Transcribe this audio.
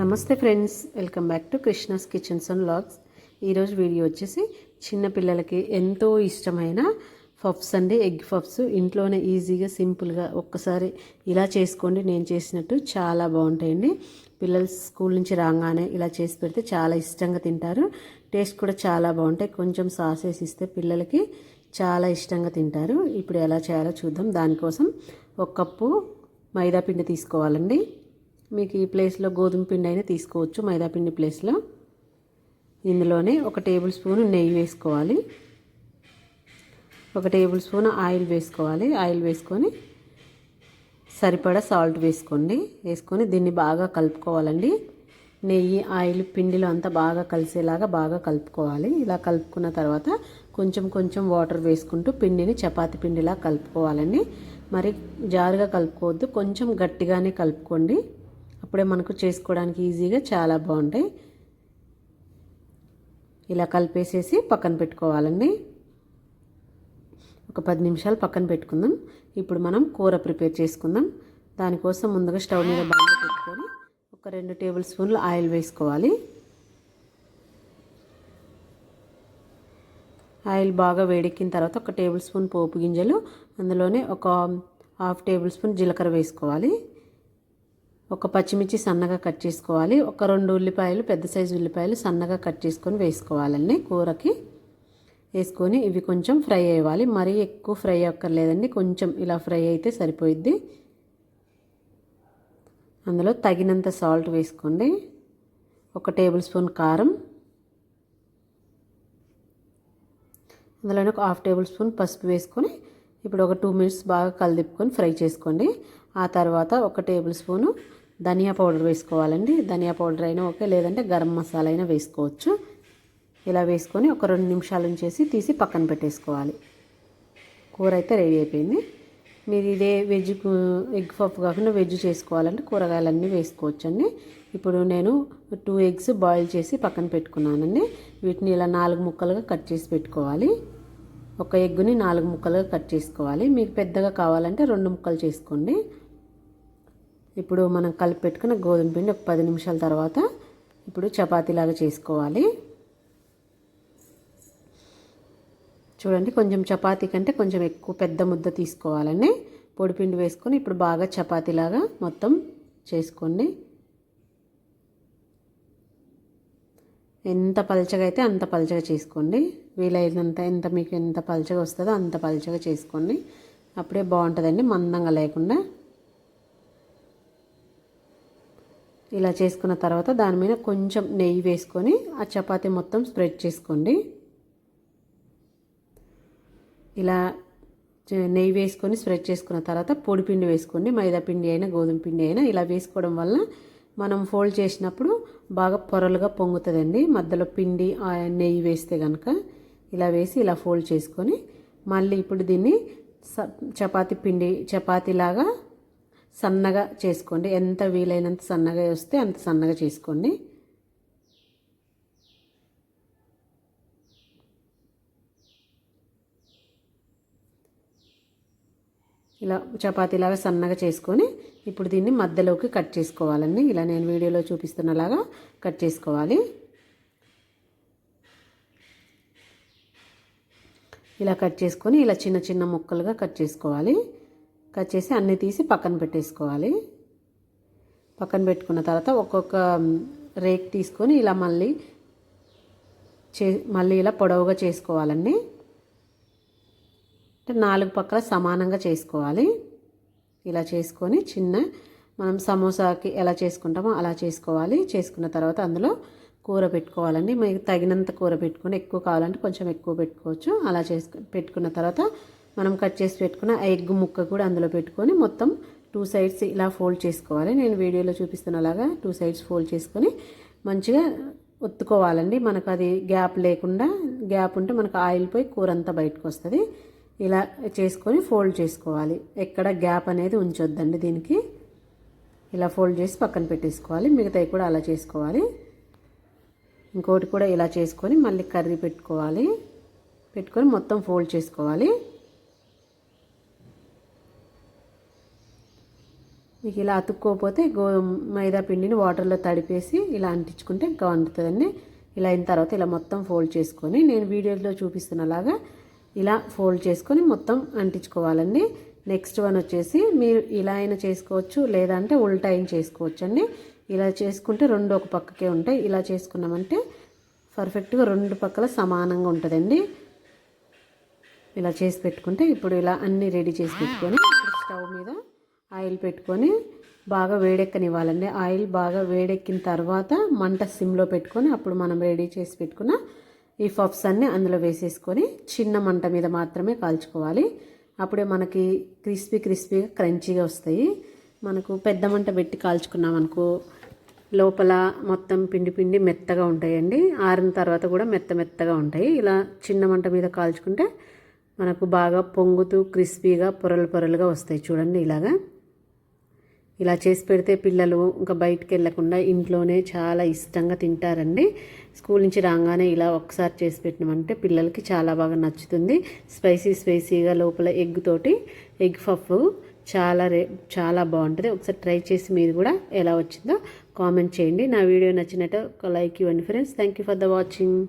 నమస్తే friends welcome back to Krishna's kitchens and vlogs. ఈరోజు video వచ్చేసి చిన్న పిల్లలకి ఎంతో ఇష్టమైన పఫ్స్ అండి ఎగ్ పఫ్స్. ఇంట్లోనే ఈజీగా సింపుల్గా ఒక్కసారి ఇలా చేసుకోండి నేను చేసినట్టు చాలా బాగుంటాయండి. పిల్లలు స్కూల్ నుంచి రాగానే ఇలా చేసి పెడితే చాలా ఇష్టంగా తింటారు. టేస్ట్ కూడా చాలా బాగుంటాయి. కొంచెం సాసేసి ఇస్తే పిల్లలకి చాలా ఇష్టంగా తింటారు. ఇప్పుడు ఎలా చేయాలో చూద్దాం. దానికోసం ఒక కప్పు మైదా పిండి తీసుకోవాలండి. మీకు ఈ ప్లేస్లో గోధుమ పిండి అయినా తీసుకోవచ్చు మైదాపిండి ప్లేస్లో ఇందులోనే ఒక టేబుల్ స్పూన్ నెయ్యి వేసుకోవాలి. ఒక టేబుల్ స్పూన్ ఆయిల్ వేసుకోవాలి. ఆయిల్ వేసుకొని సరిపడా సాల్ట్ వేసుకోండి. వేసుకొని దీన్ని బాగా కలుపుకోవాలండి. నెయ్యి ఆయిల్ పిండిలో అంతా బాగా కలిసేలాగా బాగా కలుపుకోవాలి. ఇలా కలుపుకున్న తర్వాత కొంచెం కొంచెం వాటర్ వేసుకుంటూ పిండిని చపాతి పిండిలా కలుపుకోవాలండి. మరి జారుగా కలుపుకోవద్దు కొంచెం గట్టిగానే కలుపుకోండి. అప్పుడే మనకు చేసుకోవడానికి ఈజీగా చాలా బాగుంటాయి. ఇలా కలిపేసేసి పక్కన పెట్టుకోవాలండి. ఒక పది నిమిషాలు పక్కన పెట్టుకుందాం. ఇప్పుడు మనం కూర ప్రిపేర్ చేసుకుందాం. దానికోసం ముందుగా స్టవ్ మీద బాగా పెట్టుకొని ఒక రెండు టేబుల్ స్పూన్లు ఆయిల్ వేసుకోవాలి. ఆయిల్ బాగా వేడెక్కిన తర్వాత ఒక టేబుల్ స్పూన్ పోపు గింజలు అందులోనే ఒక హాఫ్ టేబుల్ స్పూన్ జీలకర్ర వేసుకోవాలి. ఒక పచ్చిమిర్చి సన్నగా కట్ చేసుకోవాలి. ఒక రెండు ఉల్లిపాయలు పెద్ద సైజు ఉల్లిపాయలు సన్నగా కట్ చేసుకొని వేసుకోవాలండి కూరకి. వేసుకొని ఇవి కొంచెం ఫ్రై అవ్వాలి మరీ ఎక్కువ ఫ్రై అక్కర్లేదండి. కొంచెం ఇలా ఫ్రై అయితే సరిపోయిద్ది. అందులో తగినంత సాల్ట్ వేసుకోండి. ఒక టేబుల్ స్పూన్ కారం. అందులోనే ఒక హాఫ్ టేబుల్ స్పూన్ పసుపు వేసుకొని ఇప్పుడు ఒక టూ మినిట్స్ బాగా కలిదిప్పుకొని ఫ్రై చేసుకోండి. ఆ తర్వాత ఒక టేబుల్ స్పూను ధనియా పౌడర్ వేసుకోవాలండి. ధనియా పౌడర్ అయినా ఓకే లేదంటే గరం మసాలా అయినా వేసుకోవచ్చు. ఇలా వేసుకొని ఒక రెండు నిమిషాలు ఉంచేసి తీసి పక్కన పెట్టేసుకోవాలి. కూర అయితే రెడీ అయిపోయింది. మీరు ఇదే వెజ్ ఎగ్ పఫ్ కాకుండా వెజ్ చేసుకోవాలంటే కూరగాయలన్నీ వేసుకోవచ్చండి. ఇప్పుడు నేను టూ ఎగ్స్ బాయిల్ చేసి పక్కన పెట్టుకున్నానండి. వీటిని ఇలా నాలుగు ముక్కలుగా కట్ చేసి పెట్టుకోవాలి. ఒక ఎగ్గుని నాలుగు ముక్కలుగా కట్ చేసుకోవాలి. మీకు పెద్దగా కావాలంటే రెండు ముక్కలు చేసుకోండి. ఇప్పుడు మనం కలిపి పెట్టుకున్న గోధుమ పిండి ఒక పది నిమిషాల తర్వాత ఇప్పుడు చపాతీలాగా చేసుకోవాలి. చూడండి కొంచెం చపాతీ కంటే కొంచెం ఎక్కువ పెద్ద ముద్ద తీసుకోవాలని పొడిపిండి వేసుకొని ఇప్పుడు బాగా చపాతీలాగా మొత్తం చేసుకోండి. ఎంత పలచగా అయితే అంత పలచగా చేసుకోండి. వీలైనంత ఎంత మీకు ఎంత పలచగా వస్తుందో అంత పలచగా చేసుకోండి. అప్పుడే బాగుంటుందండి మందంగా లేకుండా. ఇలా చేసుకున్న తర్వాత దాని మీద కొంచెం నెయ్యి వేసుకొని ఆ చపాతీ మొత్తం స్ప్రెడ్ చేసుకోండి. ఇలా నెయ్యి వేసుకొని స్ప్రెడ్ చేసుకున్న తర్వాత పొడిపిండి వేసుకోండి. మైదా పిండి అయినా గోధుమ పిండి అయినా ఇలా వేసుకోవడం వల్ల మనం ఫోల్డ్ చేసినప్పుడు బాగా పొరలుగా పొంగుతుందండి. మధ్యలో పిండి నెయ్యి వేస్తే కనుక ఇలా వేసి ఇలా ఫోల్డ్ చేసుకొని మళ్ళీ ఇప్పుడు దీన్ని చపాతి పిండి చపాతీలాగా సన్నగా చేసుకోండి. ఎంత వీలైనంత సన్నగా వస్తే అంత సన్నగా చేసుకోండి. ఇలా చపాతీలాగా సన్నగా చేసుకొని ఇప్పుడు దీన్ని మధ్యలోకి కట్ చేసుకోవాలండి. ఇలా నేను వీడియోలో చూపిస్తున్నలాగా కట్ చేసుకోవాలి. ఇలా కట్ చేసుకొని ఇలా చిన్న చిన్న ముక్కలుగా కట్ చేసుకోవాలి. కట్ చేసి అన్నీ తీసి పక్కన పెట్టేసుకోవాలి. పక్కన పెట్టుకున్న తర్వాత ఒక్కొక్క రేక్ తీసుకొని ఇలా మళ్ళీ చే మళ్ళీ ఇలా పొడవుగా చేసుకోవాలండి. అంటే నాలుగు పక్కల సమానంగా చేసుకోవాలి. ఇలా చేసుకొని చిన్న మనం సమోసాకి ఎలా చేసుకుంటామో అలా చేసుకోవాలి. చేసుకున్న తర్వాత అందులో కూర పెట్టుకోవాలండి. మీకు తగినంత కూర పెట్టుకుని ఎక్కువ కావాలంటే కొంచెం ఎక్కువ పెట్టుకోవచ్చు. అలా చేసుకు పెట్టుకున్న తర్వాత మనం కట్ చేసి పెట్టుకున్న ఎగ్ ముక్క కూడా అందులో పెట్టుకొని మొత్తం టూ సైడ్స్ ఇలా ఫోల్డ్ చేసుకోవాలి. నేను వీడియోలో చూపిస్తున్నలాగా టూ సైడ్స్ ఫోల్డ్ చేసుకొని మంచిగా ఒత్తుకోవాలండి. మనకు అది గ్యాప్ లేకుండా గ్యాప్ ఉంటే మనకు ఆయిల్ పోయి కూర అంతా బయటకు వస్తుంది. ఇలా చేసుకొని ఫోల్డ్ చేసుకోవాలి. ఎక్కడ గ్యాప్ అనేది ఉంచొద్దండి దీనికి. ఇలా ఫోల్డ్ చేసి పక్కన పెట్టేసుకోవాలి. మిగతావి కూడా అలా చేసుకోవాలి. ఇంకోటి కూడా ఇలా చేసుకొని మళ్ళీ కర్రీ పెట్టుకోవాలి. పెట్టుకొని మొత్తం ఫోల్డ్ చేసుకోవాలి. మీకు ఇలా అతుక్కోపోతే గో మైదా పిండిని వాటర్లో తడిపేసి ఇలా అంటించుకుంటే ఇంకా వండుతుందండి. ఇలా అయిన తర్వాత ఇలా మొత్తం ఫోల్డ్ చేసుకొని నేను వీడియోలో చూపిస్తున్నలాగా ఇలా ఫోల్డ్ చేసుకొని మొత్తం అంటించుకోవాలండి. నెక్స్ట్ వన్ వచ్చేసి మీరు ఇలా అయినా చేసుకోవచ్చు లేదంటే ఉల్టా అయిన చేసుకోవచ్చు అండి ఇలా చేసుకుంటే రెండు ఒక పక్కకే ఉంటాయి. ఇలా చేసుకున్నామంటే పర్ఫెక్ట్గా రెండు పక్కల సమానంగా ఉంటుందండి. ఇలా చేసి పెట్టుకుంటే ఇప్పుడు ఇలా అన్నీ రెడీ చేసి పెట్టుకొని స్టవ్ మీద ఆయిల్ పెట్టుకొని బాగా వేడెక్కనివ్వాలండి. ఆయిల్ బాగా వేడెక్కిన తర్వాత మంట సిమ్లో పెట్టుకొని అప్పుడు మనం రెడీ చేసి పెట్టుకున్న ఈ పఫ్స్ అన్నీ అందులో వేసేసుకొని చిన్న మంట మీద మాత్రమే కాల్చుకోవాలి. అప్పుడే మనకి క్రిస్పీ క్రిస్పీగా క్రంచీగా వస్తాయి. మనకు పెద్ద మంట పెట్టి కాల్చుకున్నాం అనుకో లోపల మొత్తం పిండి పిండి మెత్తగా ఉంటాయండి. ఆరిన తర్వాత కూడా మెత్త మెత్తగా ఉంటాయి. ఇలా చిన్న మంట మీద కాల్చుకుంటే మనకు బాగా పొంగుతూ క్రిస్పీగా పొరలు పొరలుగా వస్తాయి. చూడండి ఇలాగా. ఇలా చేసి పెడితే పిల్లలు ఇంకా బయటికి వెళ్ళకుండా ఇంట్లోనే చాలా ఇష్టంగా తింటారండి. స్కూల్ నుంచి రాగానే ఇలా ఒకసారి చేసి పెట్టినామంటే పిల్లలకి చాలా బాగా నచ్చుతుంది. స్పైసీ స్పైసీగా లోపల ఎగ్ తోటి ఎగ్ పఫ్ చాలా రే చాలా బాగుంటుంది. ఒకసారి ట్రై చేసి మీరు కూడా ఎలా వచ్చిందో కామెంట్ చేయండి. నా వీడియో నచ్చినట్టు ఒక లైక్ ఇవ్వండి friends. Thank you for the watching.